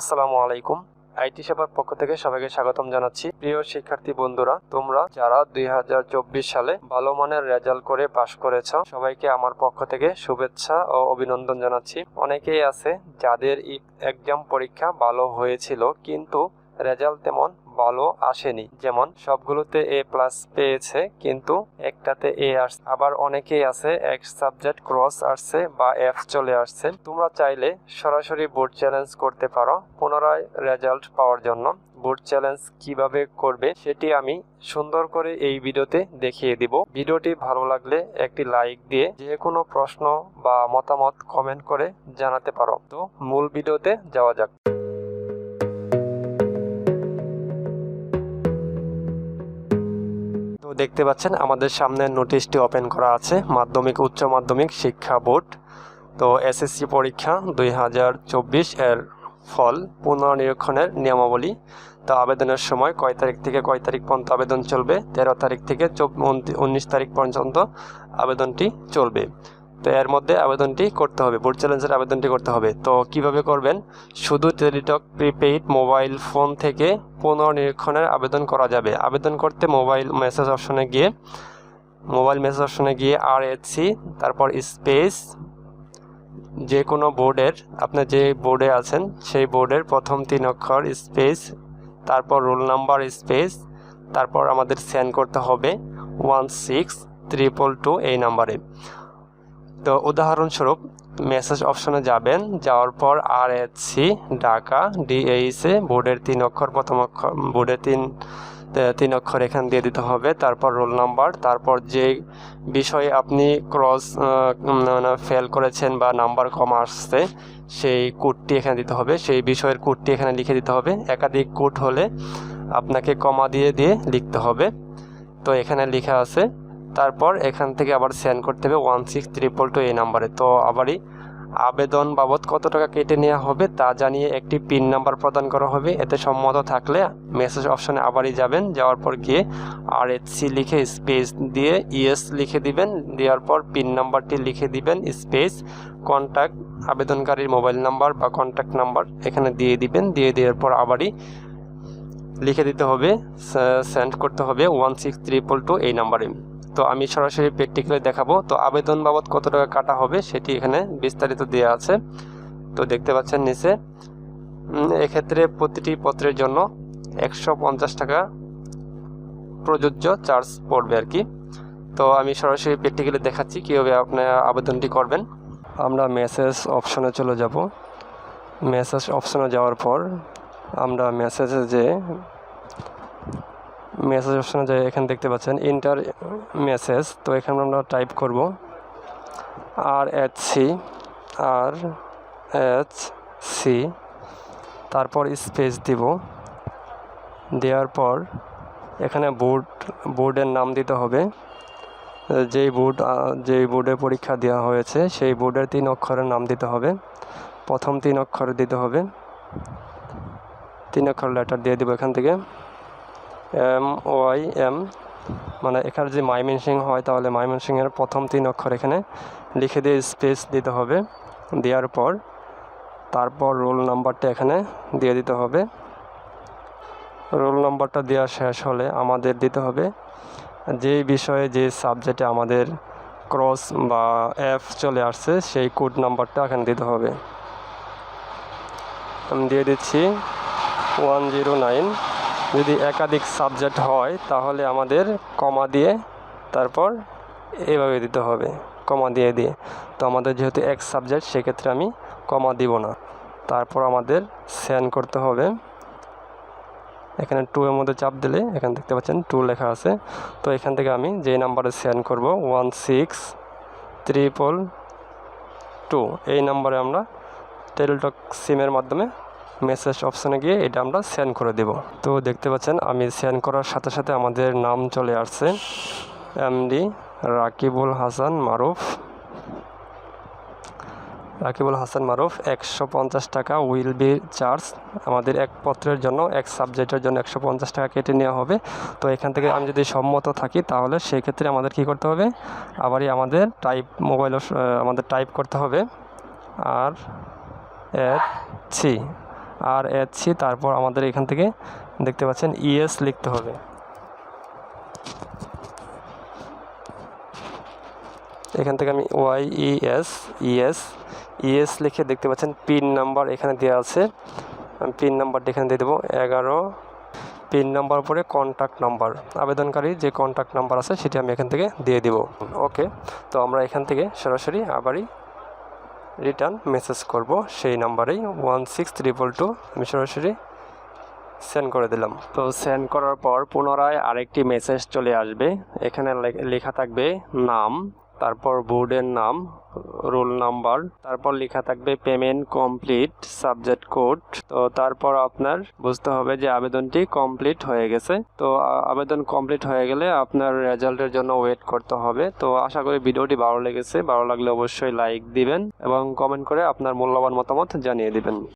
আসসালামু আলাইকুম। আইটি সেবার পক্ষ থেকে সবাইকে স্বাগতম জানাচ্ছি। প্রিয় শিক্ষার্থী বন্ধুরা, তোমরা যারা দুই হাজার চব্বিশ সালে ভালো মানের রেজাল্ট করে পাশ করেছ, সবাইকে আমার পক্ষ থেকে শুভেচ্ছা ও অভিনন্দন জানাচ্ছি। অনেকেই আছে যাদের এক্সাম পরীক্ষা ভালো হয়েছিল, কিন্তু রেজাল্ট তেমন ভালো আসেনি। যেমন, সবগুলোতে এ প্লাস পেয়েছে, কিন্তু একটাতে এ আসছে। আবার অনেকেই আছে, এক সাবজেক্ট ক্রস আসছে বা এফ চলে আসছে। তোমরা চাইলে সরাসরি বোর্ড চ্যালেঞ্জ করতে পারো, পুনরায় রেজাল্ট পাওয়ার জন্য। বোর্ড চ্যালেঞ্জ কীভাবে করবে, সেটি আমি সুন্দর করে এই ভিডিওতে দেখিয়ে দিব। ভিডিওটি ভালো লাগলে একটি লাইক দিয়ে যে কোনো প্রশ্ন বা মতামত কমেন্ট করে জানাতে পারো। তো, মূল ভিডিওতে যাওয়া যাক। দেখতে পাচ্ছেন, আমাদের সামনে নোটিশটি ওপেন করা আছে, মাধ্যমিক, উচ্চ মাধ্যমিক শিক্ষা বোর্ড। তো এসএসসি পরীক্ষা দুই হাজার চব্বিশ এর ফল, পুনর্নিরীক্ষণের নিয়মাবলী। তো আবেদনের সময় কয় তারিখ থেকে কয় তারিখ পর্যন্ত আবেদন চলবে? তেরো তারিখ থেকে উনিশ তারিখ পর্যন্ত আবেদনটি চলবে। তো এর মধ্যে আবেদনটি করতে হবে বোর্ড চ্যালেঞ্জের আবেদনটি করতে হবে। তো কীভাবে করবেন? শুধু টেলিটক প্রিপেইড মোবাইল ফোন থেকে পুনর্নিরীক্ষণের আবেদন করা যাবে। আবেদন করতে মোবাইল মেসেজ অপশনে গিয়ে মোবাইল মেসেজ অপশনে গিয়ে আর তারপর স্পেস যে কোনো বোর্ডের আপনি যে বোর্ডে আছেন, সেই বোর্ডের প্রথম তিন অক্ষর স্পেস তারপর রোল নাম্বার স্পেস তারপর আমাদের সেন্ড করতে হবে ওয়ান সিক্স ত্রিপল টু এই নাম্বারে তো উদাহরণস্বরূপ মেসেজ অপশনে যাবেন, যাওয়ার পর আর সি ঢাকা ডিএইসে বোর্ডের তিন অক্ষর, প্রথম অক্ষর, বোর্ডের তিন তিন অক্ষর এখান দিয়ে দিতে হবে, তারপর রোল নাম্বার তারপর যে বিষয়ে আপনি ক্রস ফেল করেছেন বা নাম্বার কম আসছে, সেই কোডটি এখানে দিতে হবে, সেই বিষয়ের কোডটি এখানে লিখে দিতে হবে, একাধিক কোড হলে আপনাকে কমা দিয়ে দিয়ে লিখতে হবে। তো এখানে লেখা আছে তারপর এখান থেকে আবার সেন্ড করতে হবে ওয়ান সিক্স ট্রিপল টু এই নাম্বারে তো আবারই আবেদন বাবদ কত টাকা কেটে নেওয়া হবে তা জানিয়ে একটি পিন নাম্বার প্রদান করা হবে। এতে সম্মত থাকলে মেসেজ অপশানে আবারই যাবেন। যাওয়ার পর গিয়ে আর সি লিখে স্পেস দিয়ে ইএস লিখে দিবেন। দেওয়ার পর পিন নাম্বারটি লিখে দিবেন। স্পেস কন্ট্যাক্ট আবেদনকারীর মোবাইল নাম্বার বা কন্ট্যাক্ট নাম্বার এখানে দিয়ে দিবেন। দিয়ে দেওয়ার পর আবারই লিখে দিতে হবে সেন্ড করতে হবে ওয়ান সিক্স ট্রিপল টু এই নাম্বারে তো আমি সরাসরি প্র্যাকটিক্যালি দেখাবো। তো আবেদন বাবদ কত টাকা কাটা হবে সেটি এখানে বিস্তারিত দেওয়া আছে। তো দেখতে পাচ্ছেন নিচে। এক্ষেত্রে প্রতিটি পত্রের জন্য একশো পঞ্চাশ টাকা প্রযোজ্য চার্জ পড়বে আর কি। তো আমি সরাসরি প্র্যাকটিক্যালি দেখাচ্ছি কীভাবে আপনি আবেদনটি করবেন। আমরা মেসেজ অপশনে চলে যাব। মেসেজ অপশনে যাওয়ার পর আমরা মেসেজে যে মেসেজ অপশনে যে এখানে দেখতে পাচ্ছেন ইন্টার মেসেজ তো এখানে আমরা টাইপ করব R H C R H C তারপর স্পেস দিব। দেওয়ার পর এখানে বোর্ড বোর্ডের নাম দিতে হবে। যেই বোর্ড যেই বোর্ডে পরীক্ষা দেওয়া হয়েছে, সেই বোর্ডের তিন অক্ষরের নাম দিতে হবে। প্রথম তিন অক্ষর দিতে হবে। তিন অক্ষর লেটার দিয়ে দেবো এখান থেকে। এম ওয়াই এম মানে এখানে যদি মাইমেনসিং হয় তাহলে মাইমেনসিংয়ের প্রথম তিন অক্ষর এখানে লিখে দিয়ে স্পেস দিতে হবে। দেওয়ার পর, তারপর রোল নাম্বারটা এখানে দিয়ে দিতে হবে। রোল নাম্বারটা দেওয়া শেষ হলে আমাদের দিতে হবে যে বিষয়ে যে সাবজেক্টে আমাদের ক্রস বা এফ চলে আসছে, সেই কোড নাম্বারটা এখানে দিতে হবে। আমি দিয়ে দিচ্ছি ওয়ান জিরো নাইন। যদি একাধিক সাবজেক্ট হয়, তাহলে আমাদের কমা দিয়ে তারপর এভাবে দিতে হবে কমা দিয়ে দিয়ে। তো আমাদের যেহেতু এক সাবজেক্ট সেক্ষেত্রে আমি কমা দিব না। তারপর আমাদের সেন্ড করতে হবে। এখানে টু এর মধ্যে চাপ দিলে এখানে দেখতে পাচ্ছেন টু লেখা আছে। তো এখান থেকে আমি যে নাম্বারে সেন্ড করব ওয়ান সিক্স ত্রিপল টু এই নাম্বারে আমরা টেলিটক সিমের মাধ্যমে মেসেজ অপশানে গিয়ে এটা আমরা সেন্ড করে দেব। তো দেখতে পাচ্ছেন, আমি সেন্ড করার সাথে সাথে আমাদের নাম চলে আসছে। এমডি রাকিবুল হাসান মারুফ। রাকিবুল হাসান মারুফ, একশো পঞ্চাশ টাকা উইল বি চার্জ আমাদের এক পত্রের জন্য, এক সাবজেক্টের জন্য একশো পঞ্চাশ টাকা কেটে নেওয়া হবে। তো এখান থেকে আমি যদি সম্মত থাকি, তাহলে সেক্ষেত্রে আমাদের কি করতে হবে? আবারই আমাদের টাইপ মোবাইল আমাদের টাইপ করতে হবে। R A C R H C তারপর আমাদের এখান থেকে দেখতে পাচ্ছেন ইএস লিখতে হবে। এখান থেকে আমি Y E S ES ES লিখে দেখতে পাচ্ছেন পিন নাম্বার এখানে দেওয়া আছে। আমি পিন নাম্বারটা এখানে দিয়ে দেবো, এগারো। পিন নাম্বার পরে কন্ট্যাক্ট নাম্বার আবেদনকারী যে কন্ট্যাক্ট নাম্বার আছে সেটি আমি এখান থেকে দিয়ে দিব। ওকে, তো আমরা এখান থেকে সরাসরি আবারই রিটার্ন মেসেজ করব, সেই নাম্বারেই ওয়ান সিক্স ট্রিপল টু আমি সরাসরি সেন্ড করে দিলাম। তো সেন্ড করার পর পুনরায় আরেকটি মেসেজ চলে আসবে, এখানে লেখা থাকবে নাম। তারপর বোর্ডের নাম, রোল নাম্বার, তারপর লেখা থাকবে পেমেন্ট কমপ্লিট সাবজেক্ট কোড। তো তারপর আপনার বুঝতে হবে যে আবেদনটি কমপ্লিট হয়ে গেছে। তো আবেদন কমপ্লিট হয়ে গেলে আপনার রেজাল্টের জন্য ওয়েট করতে হবে। তো আশা করি ভিডিওটি ভালো লেগেছে। ভালো লাগলে অবশ্যই লাইক দিবেন এবং কমেন্ট করে আপনার মূল্যবান মতামত জানিয়ে দিবেন।